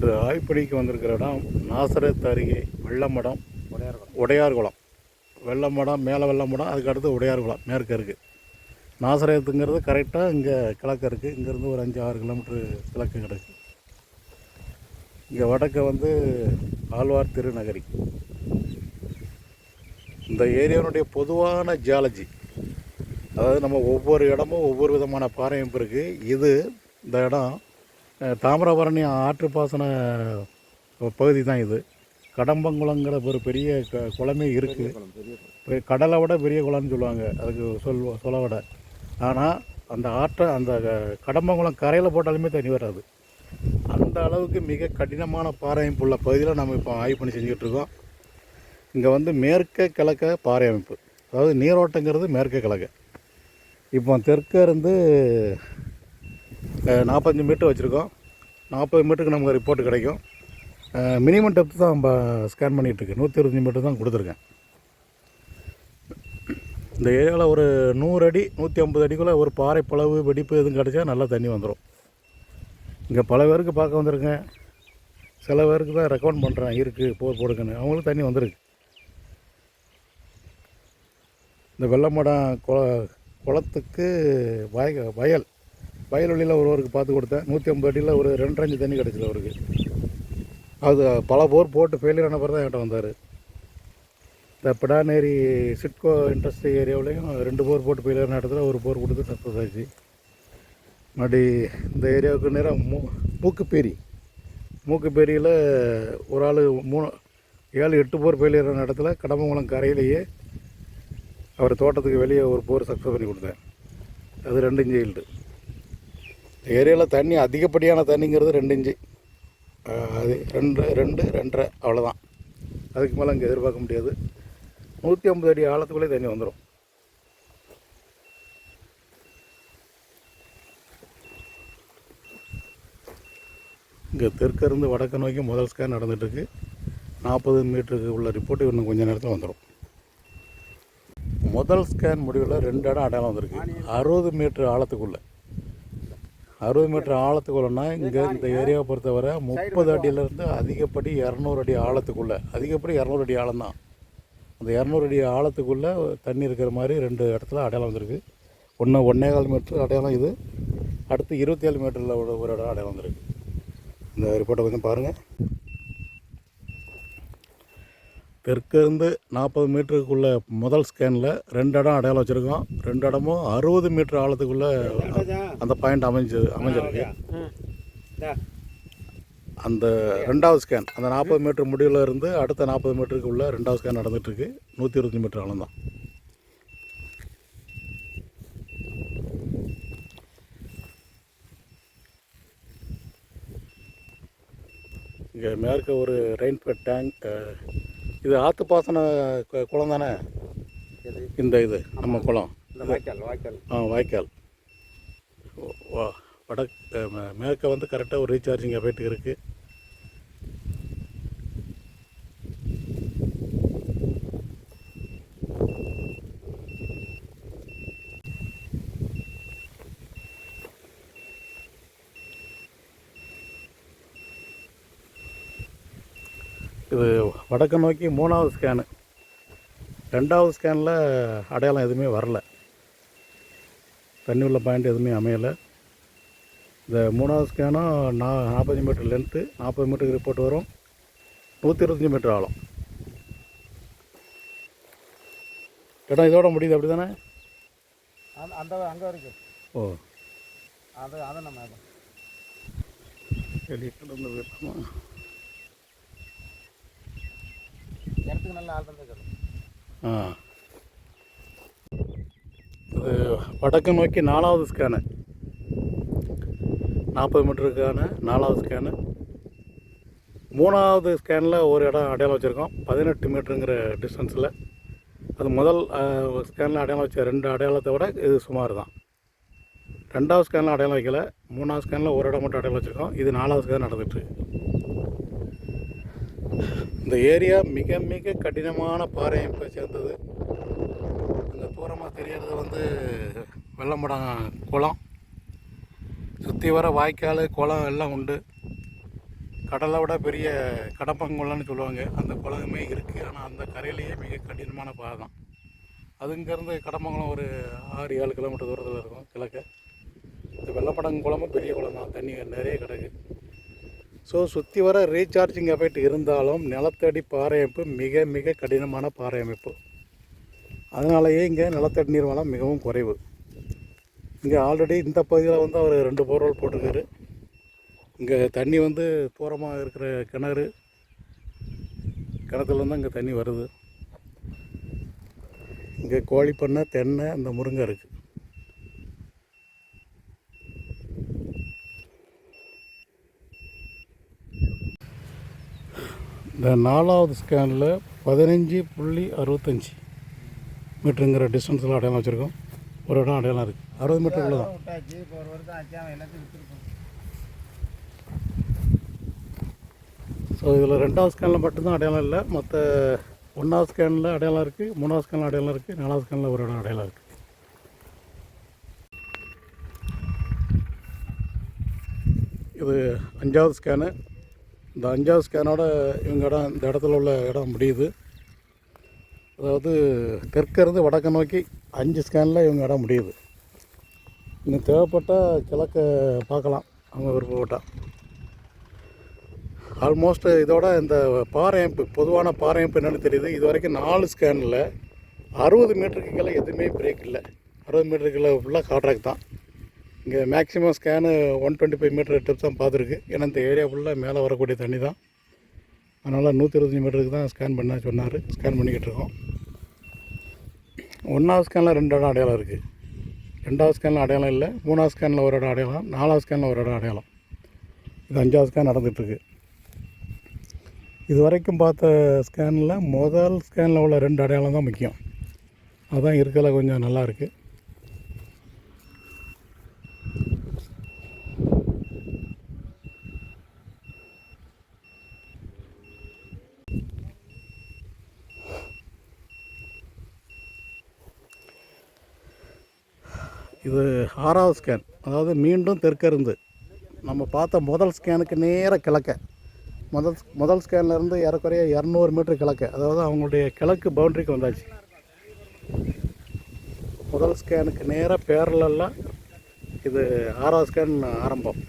இன்று ஆய்ப்படிக்கு வந்திருக்கிற இடம் நாசரத் அருகே வெள்ளமடம். உடையார்குளம். உடையார்குளம் வெள்ளமடம் மேலே வெள்ளமடம் அதுக்கு அடுத்து உடையார்குளம் மேற்க இருக்குது நாசரத்துங்கிறது கரெக்டாக இங்கே கிழக்கு இருக்குது இங்கேருந்து ஒரு அஞ்சு ஆறு கிலோமீட்ரு கிழக்கு கிடக்கு இங்கே வடக்க வந்து ஆழ்வார் திருநகரி. இந்த ஏரியாவுடைய பொதுவான ஜியாலஜி அதாவது நம்ம ஒவ்வொரு இடமும் ஒவ்வொரு விதமான பாறை இருக்குது இது இந்த இடம் தாமிரபரணி ஆற்று பாசன பகுதி தான் இது. கடம்பங்குளங்கிற ஒரு பெரிய க குளமே இருக்குது கடலை விட பெரிய குளம்னு சொல்லுவாங்க. அதுக்கு சொல் சொல்ல விட. ஆனால் அந்த ஆற்றை அந்த க- கடம்பங்குளம் கரையில் போட்டாலுமே தண்ணி வராது. அந்த அளவுக்கு மிக கடினமான பாறை அமைப்பு உள்ள பகுதியில் நம்ம இப்போ ஆய்வு பண்ணி செஞ்சுக்கிட்டு இருக்கோம். இங்கே வந்து மேற்க கிழக்க பாறை அமைப்பு அதாவது நீரோட்டங்கிறது மேற்க கிழக்க. இப்போ தெற்க இருந்து நாற்பத்தஞ்சு மீட்டர் வச்சுருக்கோம். நாற்பது மீட்டருக்கு நமக்கு ரிப்போர்ட் கிடைக்கும். மினிமம் டெப்த் தான் நம்ம ஸ்கேன் பண்ணிகிட்ருக்கு நூற்றி இருபத்தஞ்சி மீட்டர் தான் கொடுத்துருக்கேன். இந்த ஏரியாவில் ஒரு நூறு அடி நூற்றி ஐம்பது அடிக்குள்ளே ஒரு பாறை பளவு வெடிப்பு எதுவும் கிடச்சா நல்லா தண்ணி வந்துடும் இங்கே பல பேருக்கு பார்க்க வந்திருக்கேன். சில பேருக்கு தான் ரெக்கமெண்ட் பண்ணுறேன் இருக்குது போர் போடுங்கன்னு. அவங்களுக்கு தண்ணி வந்திருக்கு. இந்த வெள்ளமடம் குள குளத்துக்கு வய வயல். வயல்வெளியில் ஒருவருக்கு பார்த்து கொடுத்தேன். நூற்றி ஐம்பது அடியில் ஒரு ரெண்டு அஞ்சு தண்ணி கிடச்சிது அவருக்கு. அது பல போர் போட்டு ஃபெயிலியர் ஆன பிறகு தான் என்கிட்ட வந்தார். இந்த பிடானேரி சிட்கோ இண்டஸ்ட்ரி ஏரியாவிலையும் ரெண்டு போர் போட்டு ஃபெயிலியர் இடத்துல ஒரு போர் கொடுத்து சக்ஸஸ் ஆச்சு மறுபடி இந்த ஏரியாவுக்கு நேராக மூ மூக்குப்பேரி. மூக்குப்பேரியில் ஒரு ஆள் மூணு ஏழு எட்டு போர் ஃபெயிலியர் ஆன இடத்துல கடம்பங்குளம் கரையிலேயே அவர் தோட்டத்துக்கு வெளியே ஒரு போர் சக்ஸஸ் பண்ணி கொடுத்தேன் அது ரெண்டு இன்ச்சு ஏரியாவில் தண்ணி அதிகப்படியான தண்ணிங்கிறது ரெண்டு இன்ச்சு. அது ரெண்டு ரெண்டு ரெண்டரை அவ்வளோதான் அதுக்கு மேலே இங்கே எதிர்பார்க்க முடியாது. நூற்றி ஐம்பது அடி ஆழத்துக்குள்ளே தண்ணி வந்துடும் இங்கே தெற்கிருந்து வடக்கு நோக்கி முதல் ஸ்கேன் நடந்துகிட்ருக்கு நாற்பது மீட்டருக்கு உள்ள ரிப்போர்ட் இன்னும் கொஞ்சம் நேரத்தில் வந்துடும் முதல் ஸ்கேன் முடிவில் ரெண்டு இடம் அடையாளம் வந்திருக்கு. அறுபது மீட்டர் ஆழத்துக்குள்ளே. அறுபது மீட்டர் ஆழத்துக்குள்ளனா இங்கே இந்த ஏரியாவை பொறுத்தவரை முப்பது அடியிலேருந்து அதிகப்படி இரநூறு அடி ஆழத்துக்குள்ளே அதிகப்படி இரநூறு அடி ஆழம்தான். அந்த இரநூறு அடி ஆழத்துக்குள்ளே தண்ணி இருக்கிற மாதிரி ரெண்டு இடத்துல அடையாளம் வந்திருக்கு. ஒன்று ஒன்றே கால் மீட்டர் அடையாளம் இது. அடுத்து இருபத்தி ஏழு மீட்டரில் ஒரு ஒரு இடம் அடையாளம் வந்திருக்கு. இந்த ரிப்போர்ட்டை கொஞ்சம் பாருங்கள் தெற்கிருந்து நாற்பது மீட்டருக்குள்ள முதல் ஸ்கேனில் ரெண்டு இடம் அடையாளம் வச்சுருக்கோம். ரெண்டு இடமும் அறுபது மீட்டர் ஆழத்துக்குள்ளே அந்த பாயிண்ட் அமைஞ்சு அமைஞ்சிருக்கு. அந்த ரெண்டாவது ஸ்கேன் அந்த நாற்பது மீட்டர் முடிவில் இருந்து அடுத்த நாற்பது மீட்டருக்கு உள்ள ரெண்டாவது ஸ்கேன் நடந்துகிட்ருக்கு நூற்றி இருபத்தஞ்சி மீட்டர் ஆழம் தான் இங்கே மேற்க ஒரு ரெயின்பெட் டேங்க் இது ஆற்று பாசன குளம் தானே? இந்த இது நம்ம குளம். வாய்க்கால் வாய்க்கால். ஆ வாய்க்கால். வா- வடக் அஹ், மே- மேற்க வந்து கரெக்டாக ஒரு ரீசார்ஜிங் எஃபெக்ட் இருக்குது இது வடக்கு நோக்கி மூணாவது ஸ்கேனு ரெண்டாவது ஸ்கேனில் அடையாளம் எதுவுமே வரல. தண்ணி உள்ள பாயிண்ட் எதுவுமே அமையலை. இந்த மூணாவது ஸ்கேனும் நா நாற்பது மீட்டர் லென்த்து நாற்பது மீட்டருக்கு ரிப்போர்ட் வரும். நூற்றி இருபத்தஞ்சி மீட்டர் ஆழம். இடம் இதோட முடியுது அப்படி தானே அந்த அந்த அங்கே வரைக்கும். ஓ. அது அதை நம்ம வெளியே கிடந்து விட்டோமா இடத்துக்கு நல்ல ஆள் தான் ஆ. இது வடக்கு நோக்கி நாலாவது ஸ்கேனு நாற்பது மீட்டருக்கான நாலாவது ஸ்கேனு மூணாவது ஸ்கேனில் ஒரு இடம் அடையாளம் வச்சுருக்கோம். பதினெட்டு மீட்டருங்கிற டிஸ்டன்ஸில் அது முதல் ஸ்கேனில் அடையாளம் வச்ச ரெண்டு அடையாளத்தை விட இது சுமார் தான். ரெண்டாவது ஸ்கேனில் அடையாளம் வைக்கல. மூணாவது ஸ்கேனில் ஒரு இடம் மட்டும் அடையாளம் வச்சுருக்கோம். இது நாலாவது ஸ்கேன் நடந்துகிட்ருக்கு இந்த ஏரியா மிக மிக கடினமான பாறை அமைப்பை சேர்ந்தது. அங்கே தூரமாக தெரியறது வந்து வெள்ளமடம் குளம். சுற்றி வர வாய்க்கால் குளம் எல்லாம் உண்டு. கடலை விட பெரிய கடப்பங்குளம்னு சொல்லுவாங்க. அந்த குளமே இருக்குது ஆனால் அந்த கரையிலேயே மிக கடினமான பாறை தான். அது இங்கேருந்து கடமங்கலம் ஒரு ஆறு ஏழு கிலோமீட்டர் தூரத்தில் இருக்கும் கிழக்க. இந்த வெள்ளப்படங்குளமும் பெரிய குளம் தான். தண்ணி நிறைய கிடக்கு. ஸோ சுற்றி வர ரீசார்ஜிங் எஃபெக்ட் இருந்தாலும் நிலத்தடி பாறை அமைப்பு மிக மிக கடினமான பாறை அமைப்பு அதனாலேயே இங்கே நிலத்தடி நீர் வளம் மிகவும் குறைவு. இங்கே ஆல்ரெடி இந்த பகுதியில் வந்து அவர் ரெண்டு போர்வெல் போட்டிருக்காரு. இங்கே தண்ணி வந்து தூரமாக இருக்கிற கிணறு. கிணத்துலேருந்து இங்கே தண்ணி வருது. இங்கே கோழி பண்ணை தென்னை அந்த முருங்கை இருக்குது இந்த நாலாவது ஸ்கேனில் பதினஞ்சு புள்ளி அறுபத்தஞ்சி மீட்டருங்கிற டிஸ்டன்ஸில் அடையாளம் வச்சுருக்கோம். ஒரு இடம் அடையாளம் இருக்குது அறுபது மீட்டருக்குள்ள தான். ஸோ இதில் ரெண்டாவது ஸ்கேனில் மட்டும்தான் அடையாளம் இல்லை. மற்ற ஒன்றாவது ஸ்கேனில் அடையாளம் இருக்குது மூணாவது ஸ்கேனில் அடையாளம் இருக்குது நாலாவது ஸ்கேனில் ஒரு இடம் அடையாளம் இருக்குது இது அஞ்சாவது ஸ்கேனு இந்த அஞ்சாவது ஸ்கேனோட இவங்க இடம் இந்த இடத்துல உள்ள இடம் முடியுது. அதாவது தெற்கிருந்து வடக்கு நோக்கி அஞ்சு ஸ்கேனில் இவங்க இடம் முடியுது. இன்னும் தேவைப்பட்டால் கிழக்க பார்க்கலாம். அவங்க விருப்பப்பட்டால் ஆல்மோஸ்ட் இதோட இந்த பாறையமைப்பு பொதுவான பாறையமைப்பு என்னென்னு தெரியுது. இது வரைக்கும் நாலு ஸ்கேனில் அறுபது மீட்டருக்கு கீழே எதுவுமே பிரேக் இல்லை. அறுபது மீட்டருக்கு கீழே ஃபுல்லாக காட்ராக் தான். இங்கே maximum scan one twenty five metre depth தான் பார்த்துருக்கு. ஏன்னா இந்த ஏரியா ஃபுல்லாக மேலே வரக்கூடிய தண்ணி தான். அதனால் நூற்றி இருபத்தஞ்சி மீட்டருக்கு தான் ஸ்கேன் பண்ண சொன்னார். ஸ்கேன் பண்ணிக்கிட்டு இருக்கோம். ஒன்றாவது ஸ்கேனில் ரெண்டு இடம் அடையாளம் இருக்குது ரெண்டாவது ஸ்கேனில் அடையாளம் இல்லை. மூணாவது ஸ்கேனில் ஒரு இடம் அடையாளம். நாலாவது ஸ்கேனில் ஒரு இடம் அடையாளம். இது அஞ்சாவது ஸ்கேன் நடந்துகிட்ருக்கு இது வரைக்கும் பார்த்த ஸ்கேனில் முதல் ஸ்கேனில் உள்ள ரெண்டு அடையாளம் தான் முக்கியம். அதுதான் இருக்கல கொஞ்சம் நல்லா இருக்குது இது ஆறாவது ஸ்கேன் அதாவது மீண்டும் தெற்கிருந்து. நம்ம பார்த்த முதல் ஸ்கேனுக்கு நேர கிழக்க. முதல் முதல் ஸ்கேன்லேருந்து ஏறக்குறைய இரநூறு மீட்டர் கிழக்க. அதாவது அவங்களுடைய கிழக்கு பவுண்டரிக்கு வந்தாச்சு. முதல் ஸ்கேனுக்கு நேராக பேரலெல்லாம் இது ஆறாவது ஸ்கேன் ஆரம்பம்.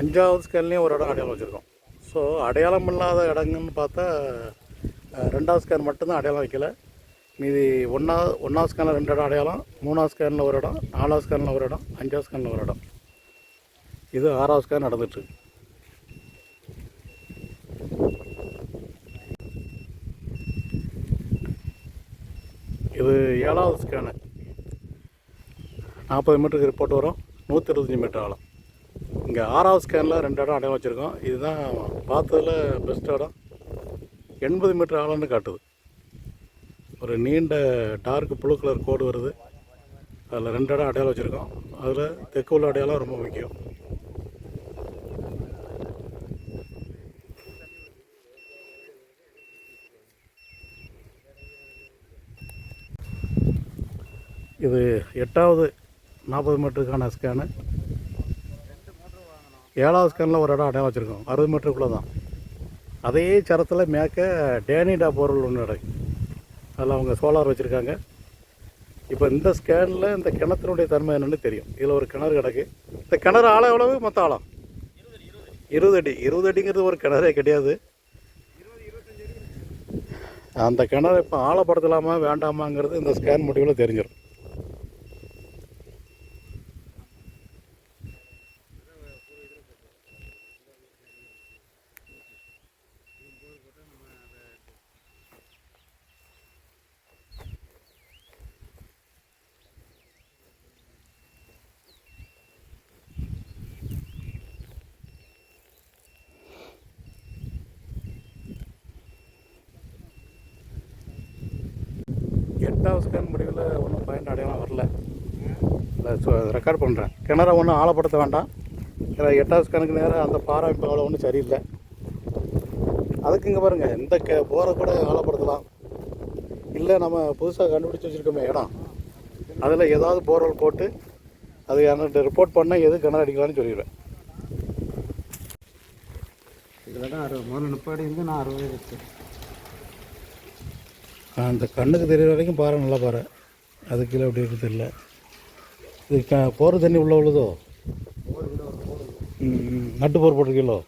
அஞ்சாவது ஸ்கேன்லேயும் ஒரு இடம் அடையாளம் வச்சுருக்கோம். ஸோ அடையாளம் இல்லாத இடங்கள்னு பார்த்தா ரெண்டாவது ஸ்கேன் மட்டும்தான் அடையாளம் வைக்கல. மீதி ஒன்றா ஒன்றாவது ஸ்கேனில் ரெண்டு இடம் அடையாளம் மூணாவது ஸ்கேனில் ஒரு இடம் நாலாவது ஸ்கேனில் ஒரு இடம் அஞ்சாவது ஸ்கேனில் ஒரு இடம். இது ஆறாவது ஸ்கேன் நடந்துட்டுருக்கு இது ஏழாவது ஸ்கேனு நாற்பது மீட்டருக்கு ரிப்போர்ட் வரும் நூற்றி இருபத்தஞ்சி மீட்டர் ஆழம். இங்கே ஆறாவது ஸ்கேனில் ரெண்டு இடம் அடையாளம் வச்சுருக்கோம். இதுதான் பார்த்ததில் பெஸ்ட் இடம். எண்பது மீட்டர் ஆழம்னு காட்டுது. ஒரு நீண்ட டார்க் ப்ளூ கலர் கோடு வருது. அதில் ரெண்டு இடம் அடையாளம் வச்சுருக்கோம். அதில் தெற்கு உள்ள அடையாளம் ரொம்ப முக்கியம். இது எட்டாவது நாற்பது மீட்டருக்கான ஸ்கேனு ஏழாவது ஸ்கேனில் ஒரு இடம் அடையாளம் வச்சுருக்கோம். அறுபது மீட்டருக்குள்ளே தான். அதே சரத்தில் மேற்க டேனிடா பொருள் ஒன்று இடம் அதில் அவங்க சோலார் வச்சுருக்காங்க. இப்போ இந்த ஸ்கேனில் இந்த கிணத்தினுடைய தன்மை என்னன்னு தெரியும். இதில் ஒரு கிணறு கிடக்கு. இந்த கிணறு ஆழம் எவ்வளவு? மொத்த ஆழம். இருபது அடி. இருபது அடிங்கிறது ஒரு கிணறே கிடையாது. அந்த கிணறு இப்போ ஆழப்படுத்தலாமா வேண்டாமாங்கிறது இந்த ஸ்கேன் முடிவில் தெரிஞ்சிடும் எட்டாவது ஸ்கேன் முடிவில் ஒன்றும் பாயிண்ட் அடையாளம் வரல. இல்லை ரெக்கார்ட் பண்ணுறேன் கிணற ஒன்றும் ஆழப்படுத்த வேண்டாம். ஏன்னா எட்டாவது ஸ்கேனுக்கு நேரம் அந்த பாறை அவ்வளோ ஒன்றும் சரியில்லை. அதுக்கு இங்கே பாருங்கள் இந்த கே போரை கூட ஆழப்படுத்தலாம். இல்லை நம்ம புதுசாக கண்டுபிடிச்சி வச்சுருக்கோமே இடம். அதில் ஏதாவது போர்வெல் போட்டு அது என்கிட்ட ரிப்போர்ட் பண்ணால் எது கிணறு அடிக்கலாம்னு சொல்லிடுவேன். இதில் தான் அறுபது முதல்ல முப்பது இருந்து நான் அறுபது வச்சேன் அந்த கண்ணுக்கு தெரிகிற வரைக்கும் பாறை நல்லா பாறை. அது கீழே அப்படி இருக்குது தெரியல இது க போர் தண்ணி உள்ளே உள்ளதோ நட்டு போர் போட்டிருக்கீங்களோ?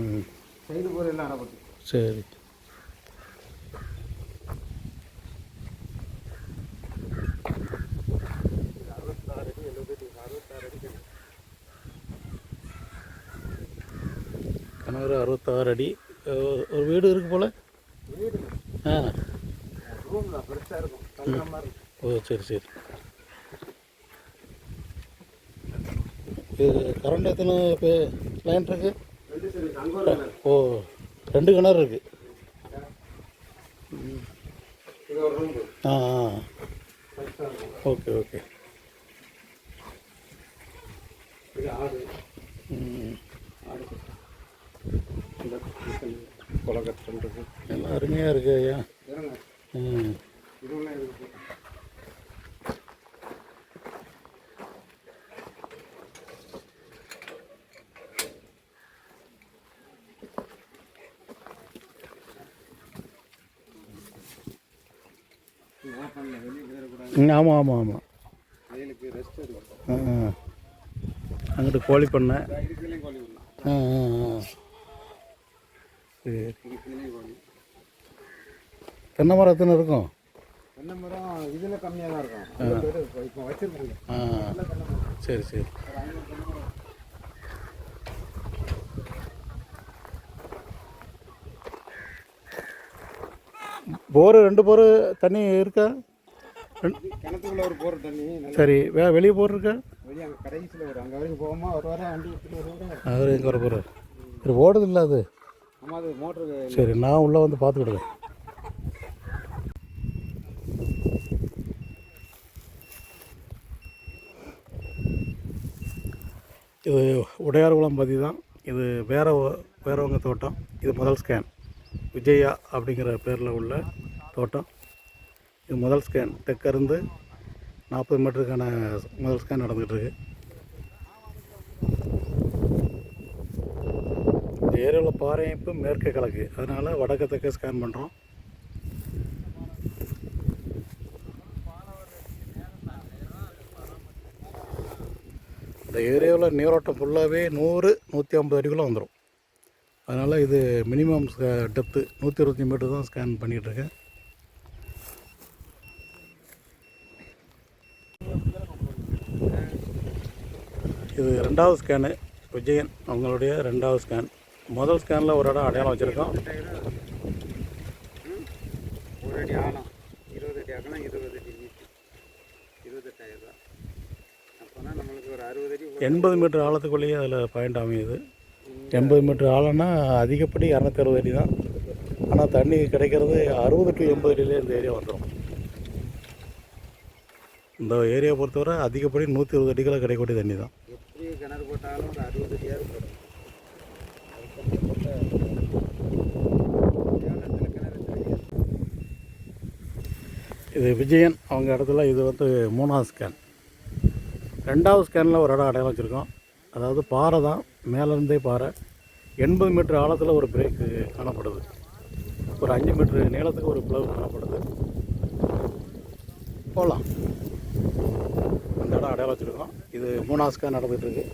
ம். சரி. அறுபத்தாறு அறுபத்தாறு அடி. கிணறு அறுபத்தாறு அடி ஒரு வீடு இருக்கு போல்? ஆ. ரூம் தான் பெருசாக இருக்கும் தங்குற மாதிரி இருக்கும் ஓ சரி சரி. இது கரண்ட் எத்தனை இப்போ லைன் இருக்கு? ரெண்டு சரி அங்கே ஒரு கிணறு. ஓ ரெண்டு கிணறு இருக்குது ஆ ஓகே ஓகே. இது ஆடு ம் ஆடு இந்த இருக்கு எல்லாம் அருமையாக இருக்கு ஐயா. ம். ஆமாம் ஆமாம் ஆமாம் அங்கிட்டு கோழி பண்ணை. ஆ ஆ ஆ. சரி. தென்னை மரம் எத்தனை இருக்கும்? தென்னை மரம் இதில் கம்மியாக தான் இருக்கும். பேரு இப்போ ஆ. சரி சரி. போரு ரெண்டு போரு தண்ணி இருக்கா? கிணத்துக்குள்ள ஒரு போகிற தண்ணி சரி வே வெளியே போர் இருக்கா? வெளியே அங்கே கடைசியில் வரும். அங்கே வரைக்கும் போகாம ஒரு வாரம் வண்டி அவர் எங்கே வர போகிறார் சரி ஓடுது இல்லை அது? சரி நான் உள்ளே வந்து பார்த்துக்கிடுவேன் இது உடையார்குளம் பதி தான். இது வேற வேறவங்க தோட்டம். இது முதல் ஸ்கேன் விஜயா அப்படிங்கிற பேரில் உள்ள தோட்டம். இது முதல் ஸ்கேன் தெற்கருந்து நாற்பது மீட்டருக்கான முதல் ஸ்கேன் நடந்துகிட்ருக்கு இருக்கு இந்த ஏரியாவில் பாறையமைப்பு மேற்கு கிழக்கு. அதனால் வடக்கு தெற்க ஸ்கேன் பண்ணுறோம் இந்த ஏரியாவில் நீரோட்டம் ஃபுல்லாகவே நூறு நூற்றி ஐம்பது அடிக்குள்ளே வந்துடும் அதனால் இது மினிமம் டெப்த்து நூற்றி இருபத்தி மீட்டர் தான் ஸ்கேன் பண்ணிகிட்ருக்கேன் இது ரெண்டாவது ஸ்கேனு விஜயன் அவங்களுடைய ரெண்டாவது ஸ்கேன் முதல் ஸ்கேனில் ஒரு இடம் அடையாளம் வச்சுருக்கோம். ஒரு அடி ஆழம். இருபது அடி அகலம் இருபது அடி நீட்டு. இருபத்தெட்டாயிரம் ரூபா அப்போனா நம்மளுக்கு ஒரு அறுபது அடி எண்பது மீட்டர் ஆழத்துக்குள்ளேயே அதில் பாயிண்ட் அமையுது. எண்பது மீட்டர் ஆழம்னா அதிகப்படி இரநூத்தி அறுபது அடி தான். ஆனால் தண்ணி கிடைக்கிறது அறுபது டு எண்பது அடியிலே இந்த ஏரியா வந்துடும் இந்த ஏரியா பொறுத்தவரை அதிகப்படி நூற்றி இருபது அடிகளை கிடைக்கக்கூடிய தண்ணி தான். எப்படி கிணறு போட்டாலும் ஒரு அறுபது அடியாவது போடும் தேவனத்தில் கிணறு தெரியாது இது விஜயன் அவங்க இடத்துல இது வந்து மூணாவது ஸ்கேன் ரெண்டாவது ஸ்கேனில் ஒரு இடம் அடையாளம் வச்சுருக்கோம். அதாவது பாறை தான் மேலேருந்தே பாறை. எண்பது மீட்டர் ஆழத்தில் ஒரு பிரேக்கு காணப்படுது. ஒரு அஞ்சு மீட்டர் நீளத்துக்கு ஒரு பிளவு காணப்படுது. போகலாம் அந்த இடம் அடையாளம் வச்சுருக்கோம். இது மூணாவது ஸ்கேன் நடந்துகிட்டு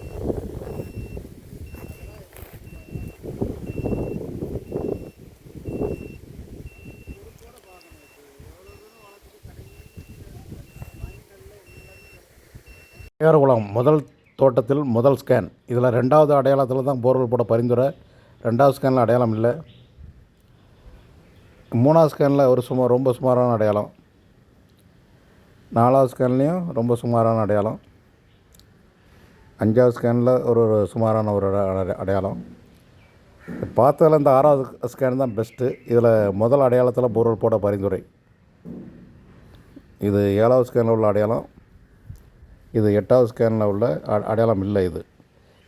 இருக்கு முதல் தோட்டத்தில் முதல் ஸ்கேன் இதில் ரெண்டாவது அடையாளத்தில் தான் போர்வெல் போட பரிந்துரை. ரெண்டாவது ஸ்கேனில் அடையாளம் இல்லை. மூணாவது ஸ்கேனில் ஒரு சுமார் ரொம்ப சுமாரான அடையாளம். நாலாவது ஸ்கேன்லேயும் ரொம்ப சுமாரான அடையாளம். அஞ்சாவது ஸ்கேனில் ஒரு ஒரு சுமாரான ஒரு அட- அடையாளம். பார்த்ததில் இந்த ஆறாவது ஸ்கேன் தான் பெஸ்ட்டு இதில் முதல் அடையாளத்தில் போர்வெல் போட பரிந்துரை. இது ஏழாவது ஸ்கேனில் உள்ள அடையாளம். இது எட்டாவது ஸ்கேனில் உள்ள அ- அடையாளம் இல்லை இது.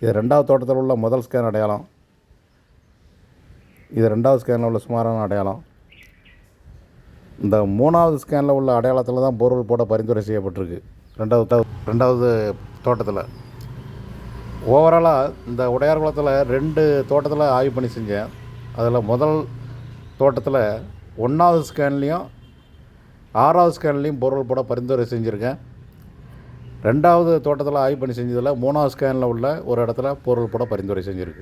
இது ரெண்டாவது தோட்டத்தில் உள்ள முதல் ஸ்கேன் அடையாளம். இது ரெண்டாவது ஸ்கேனில் உள்ள சுமாரான அடையாளம். இந்த மூணாவது ஸ்கேனில் உள்ள அடையாளத்தில் தான் போர்வெல் போட பரிந்துரை செய்யப்பட்டிருக்கு. ரெண்டாவது த- ரெண்டாவது தோட்டத்தில். ஓவராலாக இந்த உடையார் குளத்தில் ரெண்டு தோட்டத்தில் ஆய்வு பண்ணி செஞ்சேன். அதில் முதல் தோட்டத்தில் ஒன்றாவது ஸ்கேன்லேயும் ஆறாவது ஸ்கேன்லேயும் போர்வெல் போட பரிந்துரை செஞ்சுருக்கேன். ரெண்டாவது தோட்டத்தில் ஆய்வு பண்ணி செஞ்சதில் மூணாவது ஸ்கேனில் உள்ள ஒரு இடத்துல பொருள் கூட பரிந்துரை செஞ்சுருக்கு.